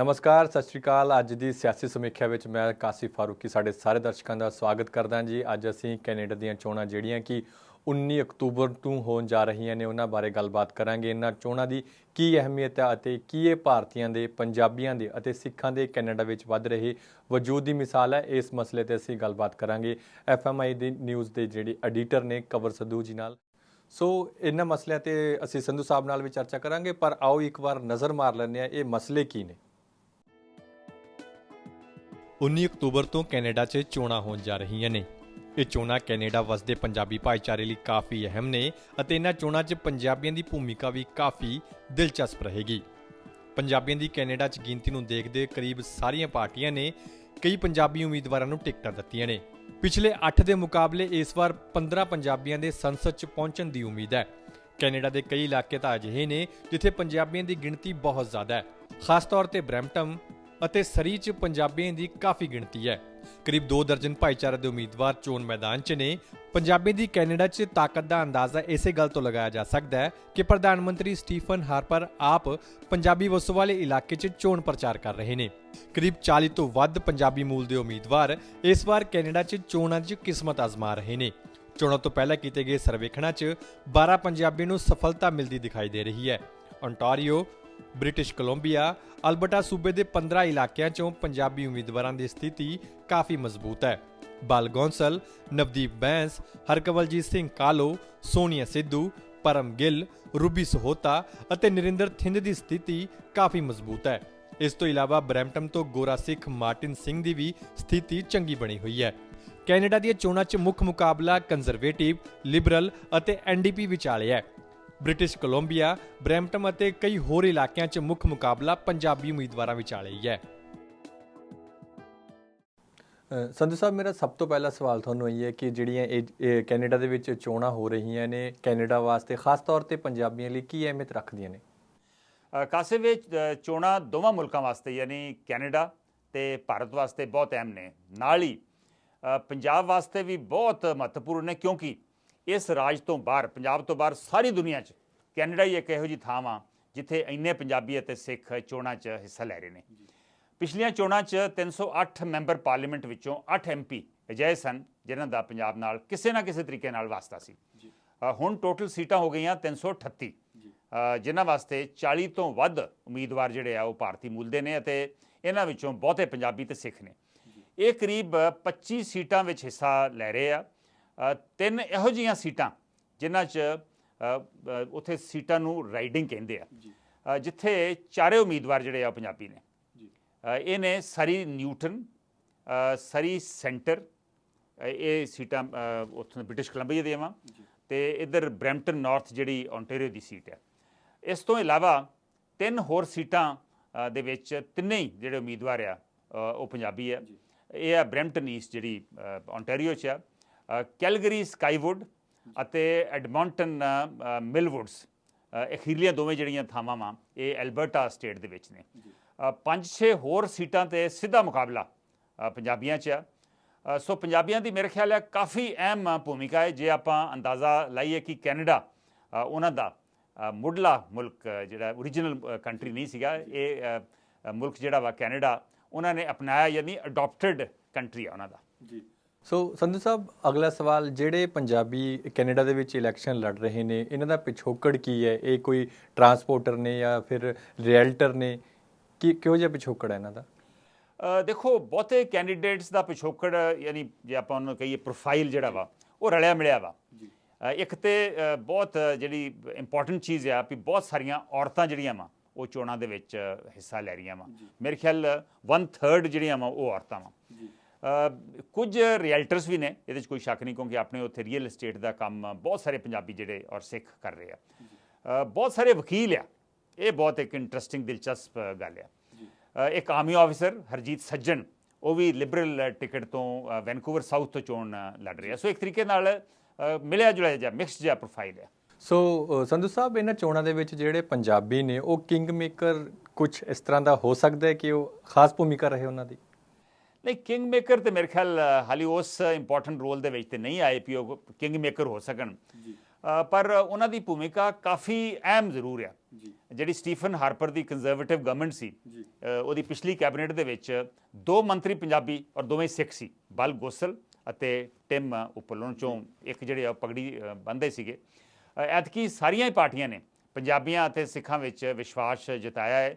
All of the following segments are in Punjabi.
ਨਮਸਕਾਰ, ਸਤਿ ਸ਼੍ਰੀ ਅਕਾਲ। ਅੱਜ ਦੀ ਸਿਆਸੀ ਸਮੀਖਿਆ ਵਿੱਚ ਮੈਂ ਕਾਸੀ ਫਾਰੂਕੀ, ਸਾਡੇ ਸਾਰੇ ਦਰਸ਼ਕਾਂ ਦਾ ਸਵਾਗਤ ਕਰਦਾ ਜੀ। ਅੱਜ ਅਸੀਂ ਕੈਨੇਡਾ ਦੀਆਂ ਚੋਣਾਂ, ਜਿਹੜੀਆਂ ਕਿ 19 ਅਕਤੂਬਰ ਤੋਂ ਹੋਣ ਜਾ ਰਹੀਆਂ ਨੇ, ਉਹਨਾਂ ਬਾਰੇ ਗੱਲਬਾਤ ਕਰਾਂਗੇ। ਇਹਨਾਂ ਚੋਣਾਂ ਦੀ ਕੀ ਅਹਿਮੀਅਤ ਹੈ ਅਤੇ ਕੀ ਇਹ ਭਾਰਤੀਆਂ ਦੇ, ਪੰਜਾਬੀਆਂ ਦੇ ਅਤੇ ਸਿੱਖਾਂ ਦੇ ਕੈਨੇਡਾ ਵਿੱਚ ਵੱਧ ਰਹੇ ਵਜੂਦ ਦੀ ਮਿਸਾਲ ਹੈ ਇਸ ਮਸਲੇ ਤੇ ਅਸੀਂ ਗੱਲਬਾਤ ਕਰਾਂਗੇ। ਐਫਐਮਆਈ ਦੀ ਨਿਊਜ਼ ਦੇ ਜਿਹੜੇ ਐਡੀਟਰ ਨੇ, ਕਵਰ ਸਦੂ ਜੀ ਨਾਲ। ਸੋ, ਇਹਨਾਂ ਮਸਲਿਆਂ ਤੇ ਅਸੀਂ ਸੰਧੂ ਸਾਹਿਬ ਨਾਲ ਵੀ ਚਰਚਾ ਕਰਾਂਗੇ, ਪਰ ਆਓ ਇੱਕ ਵਾਰ ਨਜ਼ਰ ਮਾਰ ਲੈਂਦੇ ਆ ਇਹ ਮਸਲੇ ਕੀ ਨੇ? 19 ਅਕਤੂਬਰ ਤੋਂ ਕੈਨੇਡਾ 'ਚ ਚੋਣਾਂ ਹੋਣ ਜਾ ਰਹੀਆਂ ਨੇ। ਇਹ ਚੋਣਾਂ ਕੈਨੇਡਾ ਵਸਦੇ ਪੰਜਾਬੀ ਭਾਈਚਾਰੇ ਲਈ ਕਾਫੀ ਅਹਿਮ ਨੇ ਅਤੇ ਇਹਨਾਂ ਚੋਣਾਂ 'ਚ ਪੰਜਾਬੀਆਂ ਦੀ ਭੂਮਿਕਾ ਵੀ ਕਾਫੀ ਦਿਲਚਸਪ ਰਹੇਗੀ। ਪੰਜਾਬੀਆਂ ਦੀ ਕੈਨੇਡਾ 'ਚ ਗਿਣਤੀ ਨੂੰ ਦੇਖਦੇ ਕਰੀਬ ਸਾਰੀਆਂ ਪਾਰਟੀਆਂ ਨੇ ਕਈ ਪੰਜਾਬੀ ਉਮੀਦਵਾਰਾਂ ਨੂੰ ਟਿਕਟਾਂ ਦਿੱਤੀਆਂ ਨੇ। ਪਿਛਲੇ 8 ਦੇ ਮੁਕਾਬਲੇ ਇਸ ਵਾਰ 15 ਪੰਜਾਬੀਆਂ ਦੇ ਸੰਸਦ 'ਚ ਪਹੁੰਚਣ ਦੀ ਉਮੀਦ ਹੈ। ਕੈਨੇਡਾ ਦੇ ਕਈ ਇਲਾਕੇ ਤਾਂ ਅਜਿਹੇ ਨੇ ਜਿੱਥੇ ਪੰਜਾਬੀਆਂ ਦੀ ਗਿਣਤੀ ਬਹੁਤ ਜ਼ਿਆਦਾ ਹੈ। ਖਾਸ ਤੌਰ ਤੇ ਬ੍ਰੈਂਪਟਨ ਅਤੇ ਸਰੀ 'ਚ ਪੰਜਾਬੀਆਂ ਦੀ ਕਾਫੀ ਗਿਣਤੀ ਹੈ। ਕਰੀਬ 2 ਦਰਜਨ ਭਾਈਚਾਰੇ ਦੇ ਉਮੀਦਵਾਰ ਚੋਣ ਮੈਦਾਨ 'ਚ ਨੇ। ਪੰਜਾਬੀ ਦੀ ਕੈਨੇਡਾ 'ਚ ਤਾਕਤ ਦਾ ਅੰਦਾਜ਼ਾ ਇਸੇ ਗੱਲ ਤੋਂ ਲਗਾਇਆ ਜਾ ਸਕਦਾ ਹੈ ਕਿ ਪ੍ਰਧਾਨ ਮੰਤਰੀ ਸਟੀਫਨ ਹਾਰਪਰ ਆਪ ਪੰਜਾਬੀ ਵਸੋਂ ਵਾਲੇ ਇਲਾਕੇ 'ਚ ਚੋਣ ਪ੍ਰਚਾਰ ਕਰ ਰਹੇ ਨੇ। ਕਰੀਬ 40 ਤੋਂ ਵੱਧ ਪੰਜਾਬੀ ਮੂਲ ਦੇ ਉਮੀਦਵਾਰ ਇਸ ਵਾਰ ਕੈਨੇਡਾ 'ਚ ਚੋਣਾਂ 'ਚ ਕਿਸਮਤ ਆਜ਼ਮਾ ਰਹੇ ਨੇ। ਚੋਣਾਂ ਤੋਂ ਪਹਿਲਾਂ ਕੀਤੇ ਗਏ ਸਰਵੇਖਣਾਂ 'ਚ 12 ਪੰਜਾਬੀ ਨੂੰ ਸਫਲਤਾ ਮਿਲਦੀ ਦਿਖਾਈ ਦੇ ਰਹੀ ਹੈ। ਓਨਟਾਰੀਓ ਬ੍ਰਿਟਿਸ਼ ਕੋਲੰਬੀਆ, ਅਲਬਰਟਾ ਸੂਬੇ ਦੇ 15 ਇਲਾਕਿਆਂ 'ਚੋਂ ਪੰਜਾਬੀ ਉਮੀਦਵਾਰਾਂ ਦੀ ਸਥਿਤੀ ਕਾਫੀ ਮਜ਼ਬੂਤ ਹੈ। ਬਾਲ ਗੌਂਸਲ ਨਵਦੀਪ ਬੈਂਸ, ਹਰਕਵਲਜੀਤ ਸਿੰਘ ਕਾਲੋ, ਸੋਨੀਆ ਸਿੱਧੂ, ਪਰਮ ਗਿੱਲ, ਰੂਬੀ ਸਹੋਤਾ ਅਤੇ ਨਰਿੰਦਰ ਥਿੰਦ ਦੀ ਸਥਿਤੀ ਕਾਫੀ ਮਜ਼ਬੂਤ ਹੈ। ਇਸ ਤੋਂ ਇਲਾਵਾ ਬਰੈਂਪਟਨ ਤੋਂ ਗੋਰਾ ਸਿੱਖ ਮਾਰਟਿਨ ਸਿੰਘ ਦੀ ਵੀ ਸਥਿਤੀ ਚੰਗੀ ਬਣੀ ਹੋਈ ਹੈ। ਕੈਨੇਡਾ ਦੀਆਂ ਚੋਣਾਂ 'ਚ ਮੁੱਖ ਮੁਕਾਬਲਾ ਕੰਜ਼ਰਵੇਟਿਵ ਲਿਬਰਲ ਅਤੇ ਐਨਡੀਪੀ ਵਿਚਾਲੇ ਹੈ। ਬ੍ਰਿਟਿਸ਼ ਕੋਲੰਬੀਆ ਬ੍ਰੈਂਪਟਨ ਅਤੇ ਕਈ ਹੋਰ ਇਲਾਕਿਆਂ 'ਚ ਮੁੱਖ ਮੁਕਾਬਲਾ ਪੰਜਾਬੀ ਉਮੀਦਵਾਰਾਂ ਵਿਚਾਲੇ ਹੀ। ਹੈ ਸੰਧੂ ਸਾਹਿਬ ਮੇਰਾ ਸਭ ਤੋਂ ਪਹਿਲਾ ਸਵਾਲ ਤੁਹਾਨੂੰ ਇਹ ਹੈ ਕਿ ਜਿਹੜੀਆਂ ਇਹ ਕੈਨੇਡਾ ਦੇ ਵਿੱਚ ਚੋਣਾਂ ਹੋ ਰਹੀਆਂ ਨੇ ਕੈਨੇਡਾ ਵਾਸਤੇ ਖਾਸ ਤੌਰ ਤੇ ਪੰਜਾਬੀਆਂ ਲਈ ਕੀ ਅਹਿਮੀਅਤ ਰੱਖਦੀਆਂ ਨੇ? ਕਾਸੇ ਵਿੱਚ ਚੋਣਾਂ ਦੋਵਾਂ ਮੁਲਕਾਂ ਵਾਸਤੇ ਯਾਨੀ ਕੈਨੇਡਾ ਤੇ ਭਾਰਤ ਵਾਸਤੇ ਬਹੁਤ ਅਹਿਮ ਨੇ। ਨਾਲ ਹੀ ਪੰਜਾਬ ਵਾਸਤੇ ਵੀ ਬਹੁਤ ਮਹੱਤਵਪੂਰਨ ਨੇ ਕਿਉਂਕਿ ਇਸ ਰਾਜ ਤੋਂ ਬਾਹਰ ਪੰਜਾਬ ਤੋਂ ਬਾਹਰ ਸਾਰੀ ਦੁਨੀਆ 'ਚ ਕੈਨੇਡਾ ਹੀ ਇੱਕ ਇਹੋ ਜੀ ਥਾਂ ਆ ਜਿੱਥੇ ਇੰਨੇ ਪੰਜਾਬੀ ਅਤੇ ਸਿੱਖ ਚੋਣਾਂ 'ਚ ਹਿੱਸਾ ਲੈ ਰਹੇ ਨੇ। ਪਿਛਲੀਆਂ ਚੋਣਾਂ 'ਚ 308 ਮੈਂਬਰ ਪਾਰਲੀਮੈਂਟ ਵਿੱਚੋਂ 8 ਐਮਪੀ ਅਜਿਹੇ ਸਨ ਜਿਨ੍ਹਾਂ ਦਾ ਪੰਜਾਬ ਨਾਲ ਕਿਸੇ ਨਾ ਕਿਸੇ ਤਰੀਕੇ ਨਾਲ ਵਾਸਤਾ ਸੀ। ਹੁਣ ਟੋਟਲ ਸੀਟਾਂ ਹੋ ਗਈਆਂ 338 ਜਿਨ੍ਹਾਂ ਵਾਸਤੇ 40 ਤੋਂ ਵੱਧ ਉਮੀਦਵਾਰ ਜਿਹੜੇ ਆ ਉਹ ਭਾਰਤੀ ਮੂਲ ਦੇ ਨੇ ਅਤੇ ਇਹਨਾਂ ਵਿੱਚੋਂ ਬਹੁਤੇ ਪੰਜਾਬੀ ਤੇ ਸਿੱਖ ਨੇ। ਇਹ ਕਰੀਬ 25 ਸੀਟਾਂ ਵਿੱਚ ਹਿੱਸਾ ਲੈ ਰਹੇ ਆ। ਤਿੰਨ ਇਹੋ ਜੀਆਂ ਸੀਟਾਂ ਜਿਨ੍ਹਾਂ 'ਚ ਉੱਥੇ ਸੀਟਾਂ ਨੂੰ ਰਾਈਡਿੰਗ ਕਹਿੰਦੇ ਆ। ਜਿੱਥੇ ਚਾਰੇ ਉਮੀਦਵਾਰ ਜਿਹੜੇ ਆ ਪੰਜਾਬੀ ਨੇ। ਇਹ ਨੇ ਸਰੀ ਨਿਊਟਨ ਸਰੀ ਸੈਂਟਰ ਇਹ ਸੀਟਾਂ ਉੱਥੋਂ ਬ੍ਰਿਟਿਸ਼ ਕੋਲੰਬੀਆ ਦੀਆਂ ਵਾ। ਤੇ ਇਧਰ ਬ੍ਰੈਂਪਟਨ ਨਾਰਥ ਜਿਹੜੀ ਓਨਟਾਰੀਓ ਦੀ ਸੀਟ ਹੈ ਇਸ ਤੋਂ ਇਲਾਵਾ ਤਿੰਨ ਹੋਰ ਸੀਟਾਂ ਦੇ ਵਿੱਚ ਤਿੰਨੇ ਹੀ ਜਿਹੜੇ ਉਮੀਦਵਾਰ ਆ ਉਹ ਪੰਜਾਬੀ ਆ। ਇਹ ਆ ਬ੍ਰੈਂਪਟਨ ਈਸਟ ਜਿਹੜੀ ਓਨਟਾਰੀਓ 'ਚ ਆ। ਕੈਲਗਰੀ ਸਕਾਈਵੁੱਡ ਅਤੇ ਐਡਮੌਂਟਨ ਮਿਲਵੁੱਡਸ ਅਖੀਰਲੀਆਂ ਦੋਵੇਂ ਜਿਹੜੀਆਂ ਥਾਵਾਂ ਵਾ ਇਹ ਐਲਬਰਟਾ ਸਟੇਟ ਦੇ ਵਿੱਚ ਨੇ। ਪੰਜ ਛੇ ਹੋਰ ਸੀਟਾਂ ਤੇ ਸਿੱਧਾ ਮੁਕਾਬਲਾ ਪੰਜਾਬੀਆਂ 'ਚ ਆ। ਸੋ ਪੰਜਾਬੀਆਂ ਦੀ ਮੇਰੇ ਖਿਆਲ ਹੈ ਕਾਫੀ ਅਹਿਮ ਭੂਮਿਕਾ ਹੈ। ਜੇ ਆਪਾਂ ਅੰਦਾਜ਼ਾ ਲਾਈਏ ਕਿ ਕੈਨੇਡਾ ਉਹਨਾਂ ਦਾ ਮੁੱਢਲਾ ਮੁਲਕ ਜਿਹੜਾ origignal ਕੰਟਰੀ ਨਹੀਂ ਸੀਗਾ ਇਹ ਮੁਲਕ ਜਿਹੜਾ ਵਾ ਕੈਨੇਡਾ ਉਹਨਾਂ ਨੇ ਅਪਣਾਇਆ ਯਾਨੀ ਅਡਾਪਟਡ ਕੰਟਰੀ ਆ ਉਹਨਾਂ ਦਾ। ਜੀ। ਸੋ ਸੰਧੂ ਸਾਹਿਬ ਅਗਲਾ ਸਵਾਲ ਜਿਹੜੇ ਪੰਜਾਬੀ ਕੈਨੇਡਾ ਦੇ ਵਿੱਚ ਇਲੈਕਸ਼ਨ ਲੜ ਰਹੇ ਨੇ ਇਹਨਾਂ ਦਾ ਪਿਛੋਕੜ ਕੀ ਹੈ? ਇਹ ਕੋਈ ਟਰਾਂਸਪੋਰਟਰ ਨੇ ਜਾਂ ਫਿਰ ਰੀਅਲਟਰ ਨੇ? ਕੀ ਕਿਹੋ ਜਿਹਾ ਪਿਛੋਕੜ ਹੈ ਇਹਨਾਂ ਦਾ? ਦੇਖੋ ਬਹੁਤੇ ਕੈਂਡੀਡੇਟਸ ਦਾ ਪਿਛੋਕੜ ਯਾਨੀ ਜੇ ਆਪਾਂ ਉਹਨੂੰ ਕਹੀਏ ਪ੍ਰੋਫਾਈਲ ਜਿਹੜਾ ਵਾ ਉਹ ਰਲਿਆ ਮਿਲਿਆ ਵਾ। ਇੱਕ ਤੇ ਬਹੁਤ ਜਿਹੜੀ ਇੰਪੋਰਟੈਂਟ ਚੀਜ਼ ਆ ਵੀ ਬਹੁਤ ਸਾਰੀਆਂ ਔਰਤਾਂ ਜਿਹੜੀਆਂ ਵਾ ਉਹ ਚੋਣਾਂ ਦੇ ਵਿੱਚ ਹਿੱਸਾ ਲੈ ਰਹੀਆਂ ਵਾ। ਮੇਰੇ ਖਿਆਲ 1/3 ਜਿਹੜੀਆਂ ਵਾ ਉਹ ਔਰਤਾਂ ਵਾ। ਕੁਝ ਰੀਅਲਟਰਸ ਵੀ ਨੇ ਇਹਦੇ ਵਿੱਚ ਕੋਈ ਸ਼ੱਕ ਨਹੀਂ ਕਿਉਂਕਿ ਆਪਣੇ ਉੱਥੇ ਰੀਅਲ ਏਸਟੇਟ ਦਾ ਕੰਮ ਬਹੁਤ ਸਾਰੇ ਪੰਜਾਬੀ ਜਿਹੜੇ ਔਰ ਸਿੱਖ ਕਰ ਰਹੇ ਆ। ਬਹੁਤ ਸਾਰੇ ਵਕੀਲ ਆ। ਇਹ ਬਹੁਤ ਇੱਕ ਇੰਟਰਸਟਿੰਗ ਦਿਲਚਸਪ ਗੱਲ ਆ। ਇੱਕ ਆਰਮੀ ਆਫੀਸਰ ਹਰਜੀਤ ਸੱਜਣ ਉਹ ਵੀ ਲਿਬਰਲ ਟਿਕਟ ਤੋਂ ਵੈਨਕੂਵਰ ਸਾਊਥ ਤੋਂ ਚੋਣ ਲੜ ਰਿਹਾ। ਸੋ ਇੱਕ ਤਰੀਕੇ ਨਾਲ ਮਿਲਿਆ ਜੁਲਿਆ ਜਿਹਾ ਮਿਕਸ ਜਿਹਾ ਪ੍ਰੋਫਾਈਲ ਹੈ ਸੋ ਸੰਧੂ ਸਾਹਿਬ ਇਹਨਾਂ ਚੋਣਾਂ ਦੇ ਵਿੱਚ ਜਿਹੜੇ ਪੰਜਾਬੀ ਨੇ ਉਹ ਕਿੰਗ ਮੇਕਰ ਕੁਝ ਇਸ ਤਰ੍ਹਾਂ ਦਾ ਹੋ ਸਕਦਾ ਹੈ ਕਿ ਉਹ ਖਾਸ ਭੂਮਿਕਾ ਰਹੇ ਉਹਨਾਂ ਦੀ? ਨਹੀਂ ਕਿੰਗ ਮੇਕਰ ਤੇ ਮੇਰੇ ਖਿਆਲ ਹਾਲੀ ਉਸ ਇੰਪੋਰਟੈਂਟ ਰੋਲ ਦੇ ਵਿੱਚ ਤੇ ਨਹੀਂ ਆਏ ਪੀ ਉਹ ਕਿੰਗ ਮੇਕਰ ਹੋ ਸਕਣ। ਪਰ ਉਹਨਾਂ ਦੀ ਭੂਮਿਕਾ ਕਾਫੀ ਅਹਿਮ ਜ਼ਰੂਰ ਆ। ਜੀ। ਜਿਹੜੀ ਸਟੀਫਨ ਹਾਰਪਰ ਦੀ ਕੰਜ਼ਰਵੇਟਿਵ ਗਵਰਨਮੈਂਟ ਸੀ ਉਹਦੀ ਪਿਛਲੀ ਕੈਬਨਿਟ ਦੇ ਵਿੱਚ ਦੋ ਮੰਤਰੀ ਪੰਜਾਬੀ ਔਰ ਦੋਵੇਂ ਸਿੱਖ ਸੀ ਬਲ ਗੋਸਲ ਅਤੇ ਟਿਮ ਉਪਲੋਂ ਚੋਂ ਇੱਕ ਜਿਹੜੇ ਆ ਪਗੜੀ ਬੰਨ੍ਹਦੇ ਸੀਗੇ। ਐਤਕੀ ਸਾਰੀਆਂ ਹੀ ਪਾਰਟੀਆਂ ਨੇ ਪੰਜਾਬੀਆਂ ਅਤੇ ਸਿੱਖਾਂ ਵਿੱਚ ਵਿਸ਼ਵਾਸ ਜਤਾਇਆ ਹੈ।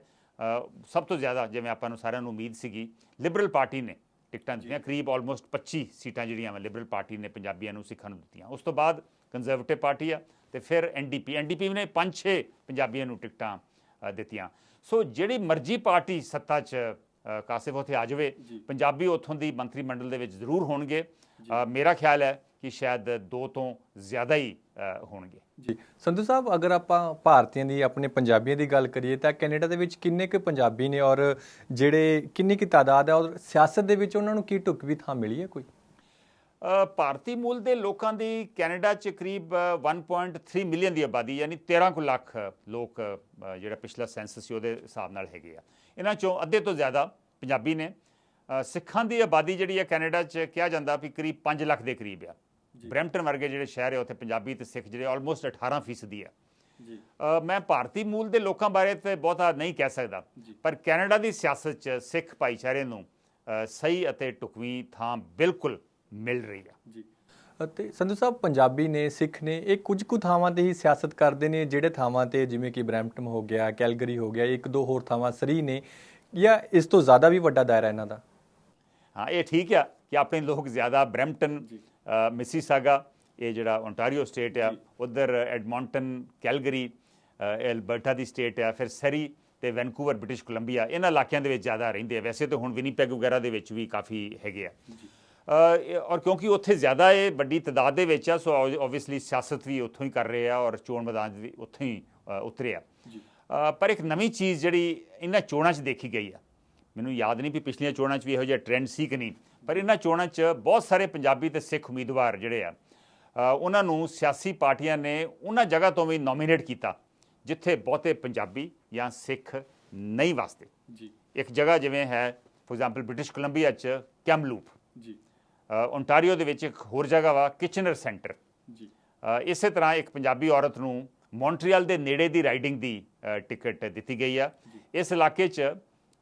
ਸਭ ਤੋਂ ਜ਼ਿਆਦਾ ਜਿਵੇਂ ਆਪਾਂ ਨੂੰ ਸਾਰਿਆਂ ਨੂੰ ਉਮੀਦ ਸੀਗੀ ਲਿਬਰਲ ਪਾਰਟੀ ਨੇ ਟਿਕਟਾਂ ਦਿੱਤੀਆਂ ਕਰੀਬ ਆਲਮੋਸਟ 25 ਸੀਟਾਂ ਜਿਹੜੀਆਂ ਵਾ ਲਿਬਰਲ ਪਾਰਟੀ ਨੇ ਪੰਜਾਬੀਆਂ ਨੂੰ ਸਿੱਖਾਂ ਨੂੰ ਦਿੱਤੀਆਂ। ਉਸ ਤੋਂ ਬਾਅਦ ਕੰਜ਼ਰਵੇਟਿਵ ਪਾਰਟੀ ਆ ਤੇ ਫਿਰ ਐਨਡੀਪੀ ਐਨਡੀਪੀ ਨੇ 5-6 ਪੰਜਾਬੀਆਂ ਨੂੰ ਟਿਕਟਾਂ ਦਿੱਤੀਆਂ। ਸੋ ਜਿਹੜੀ ਮਰਜ਼ੀ ਪਾਰਟੀ ਸੱਤਾ 'ਚ ਕਾਸਿਫ ਉੱਥੇ ਆ ਜਾਵੇ। ਪੰਜਾਬੀ ਉੱਥੋਂ ਦੀ ਮੰਤਰੀ ਮੰਡਲ ਦੇ ਵਿੱਚ ਜ਼ਰੂਰ ਹੋਣਗੇ। ਮੇਰਾ ਖਿਆਲ ਹੈ ਕਿ ਸ਼ਾਇਦ ਦੋ ਤੋਂ ਜ਼ਿਆਦਾ ਹੀ ਹੋਣਗੇ। ਜੀ। ਸੰਧੂ ਸਾਹਿਬ ਅਗਰ ਆਪਾਂ ਭਾਰਤੀਆਂ ਦੀ ਆਪਣੇ ਪੰਜਾਬੀਆਂ ਦੀ ਗੱਲ ਕਰੀਏ ਤਾਂ ਕੈਨੇਡਾ ਦੇ ਵਿੱਚ ਕਿੰਨੇ ਕੁ ਪੰਜਾਬੀ ਨੇ ਔਰ ਜਿਹੜੇ ਕਿੰਨੀ ਕੀ ਤਾਦਾਦ ਹੈ ਔਰ ਸਿਆਸਤ ਦੇ ਵਿੱਚ ਉਹਨਾਂ ਨੂੰ ਕੀ ਢੁਕਵੀਂ ਥਾਂ ਮਿਲੀ ਹੈ ਕੋਈ? ਭਾਰਤੀ ਮੂਲ ਦੇ ਲੋਕਾਂ ਦੀ ਕੈਨੇਡਾ 'ਚ ਕਰੀਬ ਅ, 1.3 ਮਿਲੀਅਨ ਦੀ ਆਬਾਦੀ ਯਾਨੀ 13 ਕੁ ਲੱਖ ਲੋਕ ਜਿਹੜਾ ਪਿਛਲਾ ਸੈਂਸਸ ਸੀ ਉਹਦੇ ਹਿਸਾਬ ਨਾਲ ਹੈਗੇ ਆ। ਇਹਨਾਂ 'ਚੋਂ ਅੱਧੇ ਤੋਂ ਜ਼ਿਆਦਾ ਪੰਜਾਬੀ ਨੇ। ਸਿੱਖਾਂ ਦੀ ਆਬਾਦੀ ਜਿਹੜੀ ਹੈ ਕੈਨੇਡਾ 'ਚ ਕਿਹਾ ਜਾਂਦਾ ਵੀ ਕਰੀਬ 5 ਲੱਖ ਦੇ ਕਰੀਬ ਆ। ਬ੍ਰੈਂਪਟਨ ਵਰਗੇ ਜਿਹੜੇ ਸ਼ਹਿਰ ਹੈ ਉੱਥੇ ਪੰਜਾਬੀ ਤੇ ਸਿੱਖ ਜਿਹੜੇ ਆਲਮੋਸਟ 18 ਫੀਸਦੀ ਆ ਜੀ। ਮੈਂ ਭਾਰਤੀ ਮੂਲ ਦੇ ਲੋਕਾਂ ਬਾਰੇ ਤੇ ਬਹੁਤਾ ਨਹੀਂ ਕਹਿ ਸਕਦਾ। ਪਰ ਕੈਨੇਡਾ ਦੀ ਸਿਆਸਤ 'ਚ ਸਿੱਖ ਭਾਈਚਾਰੇ ਨੂੰ ਸਹੀ ਅਤੇ ਢੁਕਵੀਂ ਥਾਂ ਬਿਲਕੁਲ ਮਿਲ ਰਹੀ ਆ ਜੀ। ਅਤੇ ਸੰਧੂ ਸਾਹਿਬ ਪੰਜਾਬੀ ਨੇ ਸਿੱਖ ਨੇ ਇਹ ਕੁਝ ਕੁ ਥਾਵਾਂ ਤੇ ਹੀ ਸਿਆਸਤ ਕਰਦੇ ਨੇ ਜਿਹੜੇ ਥਾਵਾਂ ਤੇ ਜਿਵੇਂ ਕਿ ਬਰੈਂਪਟਨ ਹੋ ਗਿਆ ਕੈਲਗਰੀ ਹੋ ਗਿਆ ਇੱਕ ਦੋ ਹੋਰ ਥਾਵਾਂ ਸਰੀ ਨੇ ਜਾਂ ਇਸ ਤੋਂ ਜ਼ਿਆਦਾ ਵੀ ਵੱਡਾ ਦਾਇਰਾ ਇਹਨਾਂ ਦਾ? ਹਾਂ ਇਹ ਠੀਕ ਆ ਕਿ ਆਪਣੇ ਲੋਕ ਜ਼ਿਆਦਾ ਬ੍ਰੈਂਪਟਨ ਮਿਸੀਸਾਗਾ ਇਹ ਜਿਹੜਾ ਓਨਟਾਰੀਓ ਸਟੇਟ ਆ ਉਧਰ ਐਡਮੌਂਟਨ ਕੈਲਗਰੀ ਐਲਬਰਟਾ ਦੀ ਸਟੇਟ ਆ ਫਿਰ ਸਰੀ ਤੇ ਵੈਨਕੂਵਰ ਬ੍ਰਿਟਿਸ਼ ਕੋਲੰਬੀਆ ਇਹਨਾਂ ਇਲਾਕਿਆਂ ਦੇ ਵਿੱਚ ਜ਼ਿਆਦਾ ਰਹਿੰਦੇ ਆ। ਵੈਸੇ ਤਾਂ ਹੁਣ ਵਿਨੀਪੈਗ ਵਗੈਰਾ ਦੇ ਵਿੱਚ ਵੀ ਕਾਫੀ ਹੈਗੇ ਆ। ਔਰ ਕਿਉਂਕਿ ਉੱਥੇ ਜ਼ਿਆਦਾ ਇਹ ਵੱਡੀ ਤਦਾਦ ਦੇ ਵਿੱਚ ਆ ਸੋ ਆਬਵੀਅਸਲੀ ਸਿਆਸਤ ਵੀ ਉੱਥੋਂ ਹੀ ਕਰ ਰਹੇ ਆ ਔਰ ਚੋਣ ਮੈਦਾਨ ਵੀ ਉੱਥੋਂ ਹੀ ਉਤਰੇ ਆ। ਪਰ ਇੱਕ ਨਵੀਂ ਚੀਜ਼ ਜਿਹੜੀ ਇਹਨਾਂ ਚੋਣਾਂ 'ਚ ਦੇਖੀ ਗਈ ਆ ਮੈਨੂੰ ਯਾਦ ਨਹੀਂ ਵੀ ਪਿਛਲੀਆਂ ਚੋਣਾਂ 'ਚ ਵੀ ਇਹੋ ਜਿਹਾ ਟ੍ਰੈਂਡ ਸੀ ਕਿ ਨਹੀਂ ਪਰ ਇਹਨਾਂ ਚੋਣਾਂ 'ਚ ਬਹੁਤ ਸਾਰੇ ਪੰਜਾਬੀ ਤੇ ਸਿੱਖ ਉਮੀਦਵਾਰ ਜਿਹੜੇ ਆ ਉਹਨਾਂ ਨੂੰ ਸਿਆਸੀ ਪਾਰਟੀਆਂ ਨੇ ਉਹਨਾਂ ਜਗ੍ਹਾ ਤੋਂ ਵੀ ਨੋਮੀਨੇਟ ਕੀਤਾ ਜਿੱਥੇ ਬਹੁਤੇ ਪੰਜਾਬੀ ਜਾਂ ਸਿੱਖ ਨਹੀਂ ਵਸਦੇ। ਜੀ। ਇੱਕ ਜਗ੍ਹਾ ਜਿਵੇਂ ਹੈ ਫੋਰ ਐਗਜ਼ਾਮਪਲ ਬ੍ਰਿਟਿਸ਼ ਕੋਲੰਬੀਆ 'ਚ ਕੈਮਲੂਪ ਜੀ। ਓਨਟਾਰੀਓ ਦੇ ਵਿੱਚ ਇੱਕ ਹੋਰ ਜਗ੍ਹਾ ਵਾ ਕਿਚਨਰ ਸੈਂਟਰ ਜੀ। ਇਸੇ ਤਰ੍ਹਾਂ ਇੱਕ ਪੰਜਾਬੀ ਔਰਤ ਨੂੰ ਮੌਂਟਰੀਅਲ ਦੇ ਨੇੜੇ ਦੀ ਰਾਈਡਿੰਗ ਦੀ ਟਿਕਟ ਦਿੱਤੀ ਗਈ ਆ। ਇਸ ਇਲਾਕੇ 'ਚ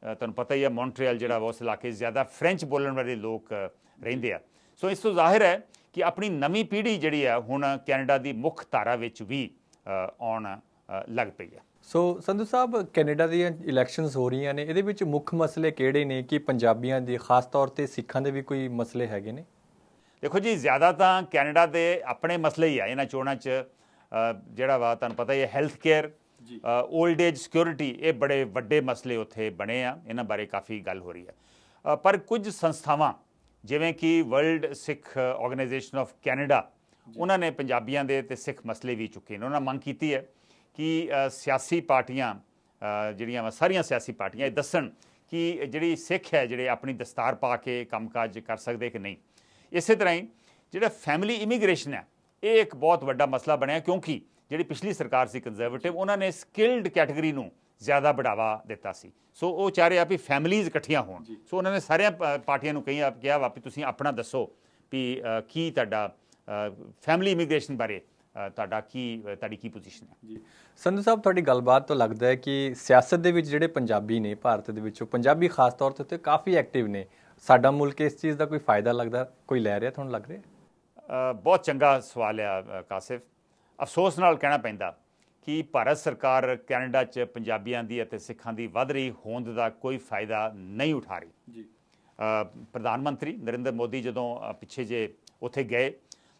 ਤੁਹਾਨੂੰ ਪਤਾ ਹੀ ਆ ਮੌਂਟਰੀਅਲ ਜਿਹੜਾ ਉਸ ਇਲਾਕੇ ਜ਼ਿਆਦਾ ਫ੍ਰੈਂਚ ਬੋਲਣ ਵਾਲੇ ਲੋਕ ਰਹਿੰਦੇ ਆ ਸੋ ਇਸ ਤੋਂ ਜ਼ਾਹਿਰ ਹੈ ਕਿ ਆਪਣੀ ਨਵੀਂ ਪੀੜ੍ਹੀ ਜਿਹੜੀ ਆ ਹੁਣ ਕੈਨੇਡਾ ਦੀ ਮੁੱਖ ਧਾਰਾ ਵਿੱਚ ਵੀ ਆਉਣ ਲੱਗ ਪਈ ਆ ਸੋ ਸੰਧੂ ਸਾਹਿਬ ਕੈਨੇਡਾ ਦੀਆਂ ਇਲੈਕਸ਼ਨਸ ਹੋ ਰਹੀਆਂ ਨੇ ਇਹਦੇ ਵਿੱਚ ਮੁੱਖ ਮਸਲੇ ਕਿਹੜੇ ਨੇ ਕਿ ਪੰਜਾਬੀਆਂ ਦੇ ਖਾਸ ਤੌਰ ਤੇ ਸਿੱਖਾਂ ਦੇ ਵੀ ਕੋਈ ਮਸਲੇ ਹੈਗੇ ਨੇ ਦੇਖੋ ਜੀ ਜ਼ਿਆਦਾ ਤਾਂ ਕੈਨੇਡਾ ਦੇ ਆਪਣੇ ਮਸਲੇ ਹੀ ਆ ਇਹਨਾਂ ਚੋਣਾਂ 'ਚ ਜਿਹੜਾ ਵਾ ਤੁਹਾਨੂੰ ਪਤਾ ਹੀ ਹੈ health care. Old age security ਇਹ ਬੜੇ ਵੱਡੇ ਮਸਲੇ ਉੱਥੇ ਬਣੇ ਆ ਇਹਨਾਂ ਬਾਰੇ ਕਾਫੀ ਗੱਲ ਹੋ ਰਹੀ ਹੈ। ਪਰ ਕੁਝ ਸੰਸਥਾਵਾਂ ਜਿਵੇਂ ਕਿ world Sikh organisation of Canada ਉਹਨਾਂ ਨੇ ਪੰਜਾਬੀਆਂ ਦੇ ਤੇ ਸਿੱਖ ਮਸਲੇ ਵੀ ਚੁੱਕੇ ਨੇ। ਉਹਨਾਂ ਮੰਗ ਕੀਤੀ ਹੈ ਕਿ ਸਿਆਸੀ ਪਾਰਟੀਆਂ ਜਿਹੜੀਆਂ ਵਾ ਸਾਰੀਆਂ ਸਿਆਸੀ ਪਾਰਟੀਆਂ ਇਹ ਦੱਸਣ ਕਿ ਜਿਹੜੀ ਸਿੱਖ ਹੈ ਜਿਹੜੇ ਆਪਣੀ ਦਸਤਾਰ ਪਾ ਕੇ ਕੰਮਕਾਜ ਕਰ ਸਕਦੇ ਕਿ ਨਹੀਂ। ਇਸੇ ਤਰ੍ਹਾਂ ਹੀ ਜਿਹੜਾ ਫੈਮਿਲੀ ਇਮੀਗ੍ਰੇਸ਼ਨ ਹੈ ਇਹ ਇੱਕ ਬਹੁਤ ਵੱਡਾ ਮਸਲਾ ਬਣਿਆ ਕਿਉਂਕਿ ਜਿਹੜੀ ਪਿਛਲੀ ਸਰਕਾਰ ਸੀ ਕੰਜ਼ਰਵੇਟਿਵ ਉਹਨਾਂ ਨੇ ਸਕਿਲਡ ਕੈਟਾਗਰੀ ਨੂੰ ਜ਼ਿਆਦਾ ਬੜਾਵਾ ਦਿੱਤਾ ਸੀ। ਸੋ ਉਹ ਚਾਹ ਰਹੇ ਆ ਵੀ ਫੈਮਿਲੀਜ਼ ਇਕੱਠੀਆਂ ਹੋਣ। ਸੋ ਉਹਨਾਂ ਨੇ ਸਾਰੀਆਂ ਪਾਰਟੀਆਂ ਨੂੰ ਕਹੀ ਕਿਹਾ ਵਾ ਵੀ ਤੁਸੀਂ ਆਪਣਾ ਦੱਸੋ ਵੀ ਕੀ ਤੁਹਾਡਾ ਫੈਮਿਲੀ ਇਮੀਗ੍ਰੇਸ਼ਨ ਬਾਰੇ ਤੁਹਾਡਾ ਕੀ ਤੁਹਾਡੀ ਕੀ ਪੋਜੀਸ਼ਨ ਹੈ? ਜੀ। ਸੰਧੂ ਸਾਹਿਬ ਤੁਹਾਡੀ ਗੱਲਬਾਤ ਤੋਂ ਲੱਗਦਾ ਹੈ ਕਿ ਸਿਆਸਤ ਦੇ ਵਿੱਚ ਜਿਹੜੇ ਪੰਜਾਬੀ ਨੇ ਭਾਰਤ ਦੇ ਵਿੱਚੋਂ ਪੰਜਾਬੀ ਖਾਸ ਤੌਰ ਤੇ ਉੱਤੇ ਕਾਫੀ ਐਕਟਿਵ ਨੇ। ਸਾਡਾ ਮੁਲਕ ਇਸ ਚੀਜ਼ ਦਾ ਕੋਈ ਫਾਇਦਾ ਲੱਗਦਾ ਕੋਈ ਲੈ ਰਿਹਾ ਤੁਹਾਨੂੰ ਲੱਗ ਰਿਹਾ? ਬਹੁਤ ਚੰਗਾ ਸਵਾਲ ਹੈ ਅ, ਕਾਸਿਫ। ਅਫਸੋਸ ਨਾਲ ਕਹਿਣਾ ਪੈਂਦਾ ਕਿ ਭਾਰਤ ਸਰਕਾਰ ਕੈਨੇਡਾ 'ਚ ਪੰਜਾਬੀਆਂ ਦੀ ਅਤੇ ਸਿੱਖਾਂ ਦੀ ਵੱਧ ਰਹੀ ਹੋਂਦ ਦਾ ਕੋਈ ਫਾਇਦਾ ਨਹੀਂ ਉਠਾ ਰਹੀ। ਜੀ। ਪ੍ਰਧਾਨ ਮੰਤਰੀ ਨਰਿੰਦਰ ਮੋਦੀ ਜਦੋਂ ਪਿੱਛੇ ਜੇ ਉੱਥੇ ਗਏ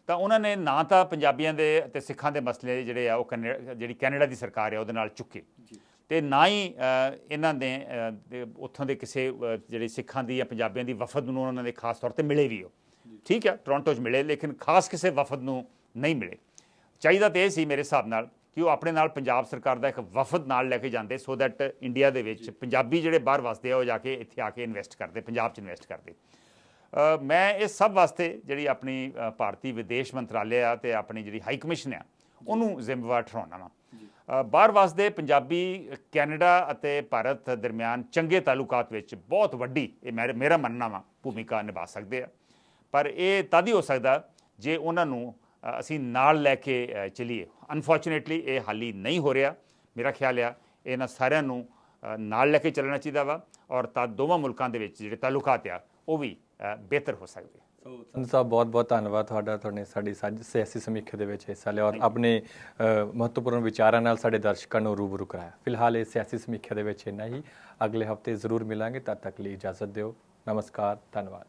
ਤਾਂ ਉਹਨਾਂ ਨੇ ਨਾ ਤਾਂ ਪੰਜਾਬੀਆਂ ਦੇ ਅਤੇ ਸਿੱਖਾਂ ਦੇ ਮਸਲੇ ਜਿਹੜੇ ਆ ਉਹ ਜਿਹੜੀ ਕੈਨੇਡਾ ਦੀ ਸਰਕਾਰ ਹੈ ਉਹਦੇ ਨਾਲ ਚੁੱਕੇ। ਤੇ ਨਾ ਹੀ ਇਹਨਾਂ ਦੇ ਉੱਥੋਂ ਦੇ ਕਿਸੇ ਜਿਹੜੇ ਸਿੱਖਾਂ ਦੀ ਜਾਂ ਪੰਜਾਬੀਆਂ ਦੀ ਵਫਦ ਨੂੰ ਉਹਨਾਂ ਦੇ ਖਾਸ ਤੌਰ ਤੇ ਮਿਲੇ ਵੀ ਉਹ। ਠੀਕ ਹੈ ਟੋਰਾਂਟੋ 'ਚ ਮਿਲੇ ਲੇਕਿਨ ਖਾਸ ਕਿਸੇ ਵਫਦ ਨੂੰ ਨਹੀਂ ਮਿਲੇ। ਚਾਹੀਦਾ ਤੇ ਇਹ ਸੀ ਮੇਰੇ ਹਿਸਾਬ ਨਾਲ ਕਿ ਉਹ ਆਪਣੇ ਨਾਲ ਪੰਜਾਬ ਸਰਕਾਰ ਦਾ ਇੱਕ ਵਫਦ ਨਾਲ ਲੈ ਕੇ ਜਾਂਦੇ ਸੋ ਦੈਟ ਇੰਡੀਆ ਦੇ ਵਿੱਚ ਪੰਜਾਬੀ ਜਿਹੜੇ ਬਾਹਰ ਵਸਦੇ ਆ ਉਹ ਜਾ ਕੇ ਇੱਥੇ ਆ ਕੇ ਇਨਵੈਸਟ ਕਰਦੇ ਪੰਜਾਬ 'ਚ ਇਨਵੈਸਟ ਕਰਦੇ। ਮੈਂ ਇਸ ਸਭ ਵਾਸਤੇ ਜਿਹੜੀ ਆਪਣੀ ਭਾਰਤੀ ਵਿਦੇਸ਼ ਮੰਤਰਾਲੇ ਆ ਤੇ ਆਪਣੀ ਜਿਹੜੀ ਹਾਈ ਕਮਿਸ਼ਨ ਆ ਉਹਨੂੰ ਜ਼ਿੰਮੇਵਾਰ ਠਹਿਰਾਉਣਾ ਵਾ। ਬਾਹਰ ਵਸਦੇ ਪੰਜਾਬੀ ਕੈਨੇਡਾ ਅਤੇ ਭਾਰਤ ਦਰਮਿਆਨ ਚੰਗੇ ਤਾਲੁਕਾਤ ਵਿੱਚ ਬਹੁਤ ਵੱਡੀ ਇਹ ਮੇਰੇ- ਮੰਨਣਾ ਵਾ ਭੂਮਿਕਾ ਨਿਭਾ ਸਕਦੇ ਆ। ਪਰ ਇਹ ਤਦ ਹੀ ਹੋ ਸਕਦਾ ਜੇ ਉਹਨਾਂ ਨੂੰ ਅਸੀਂ ਨਾਲ ਲੈ ਕੇ ਚੱਲੀਏ। ਅਨਫੋਰਚੂਨੇਟਲੀ ਇਹ ਹਾਲੀ ਨਹੀਂ ਹੋ ਰਿਹਾ ਮੇਰਾ ਖਿਆਲ ਆ ਇਹਨਾਂ ਸਾਰਿਆਂ ਨੂੰ ਨਾਲ ਲੈ ਕੇ ਚੱਲਣਾ ਚਾਹੀਦਾ ਵਾ ਔਰ ਤਾਂ ਦੋਵਾਂ ਮੁਲਕਾਂ ਦੇ ਵਿੱਚ ਜਿਹੜੇ ਤਾਲੁਕਾਤ ਆ ਉਹ ਵੀ ਬਿਹਤਰ ਹੋ ਸਕਦੇ। ਸੰਧੂ ਸਾਹਿਬ ਬਹੁਤ ਬਹੁਤ ਧੰਨਵਾਦ ਤੁਹਾਡਾ ਤੁਹਾਡੇ ਸਾਡੀ ਸਿਆਸੀ ਸਮੀਖਿਆ ਦੇ ਵਿੱਚ ਹਿੱਸਾ ਲਿਆ ਔਰ ਆਪਣੇ ਮਹੱਤਵਪੂਰਨ ਵਿਚਾਰਾਂ ਨਾਲ ਸਾਡੇ ਦਰਸ਼ਕਾਂ ਨੂੰ ਰੂਬਰੂ ਕਰਾਇਆ। ਫਿਲਹਾਲ ਇਹ ਸਿਆਸੀ ਸਮੀਖਿਆ ਦੇ ਵਿੱਚ ਇੰਨਾ ਹੀ। ਅਗਲੇ ਹਫ਼ਤੇ ਜ਼ਰੂਰ ਮਿਲਾਂਗੇ। ਤਦ ਤੱਕ ਲਈ ਇਜਾਜ਼ਤ ਦਿਓ। ਨਮਸਕਾਰ ਧੰਨਵਾਦ।